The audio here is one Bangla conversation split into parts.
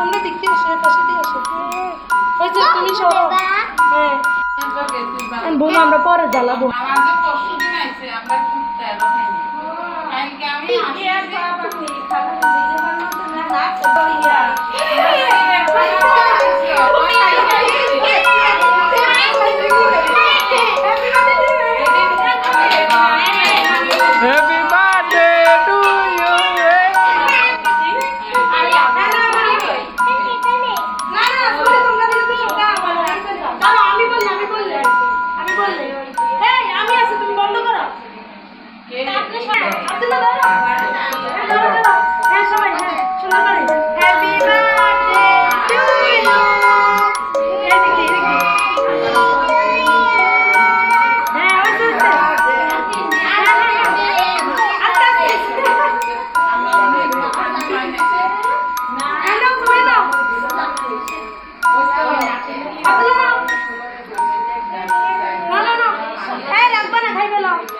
তোমরা দেখতে আসো পাশে দিয়ে আসো। ওই যে তুমি সব হ্যাঁ। বৌমা আমরা পরে জ্বালাবো। আমাদের পরশু দিন Hey, I'm gonna have a long.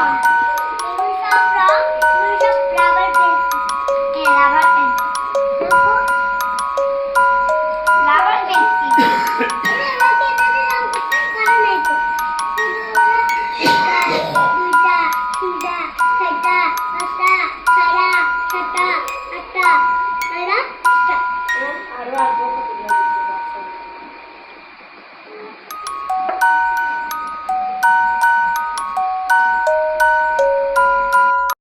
Yeah.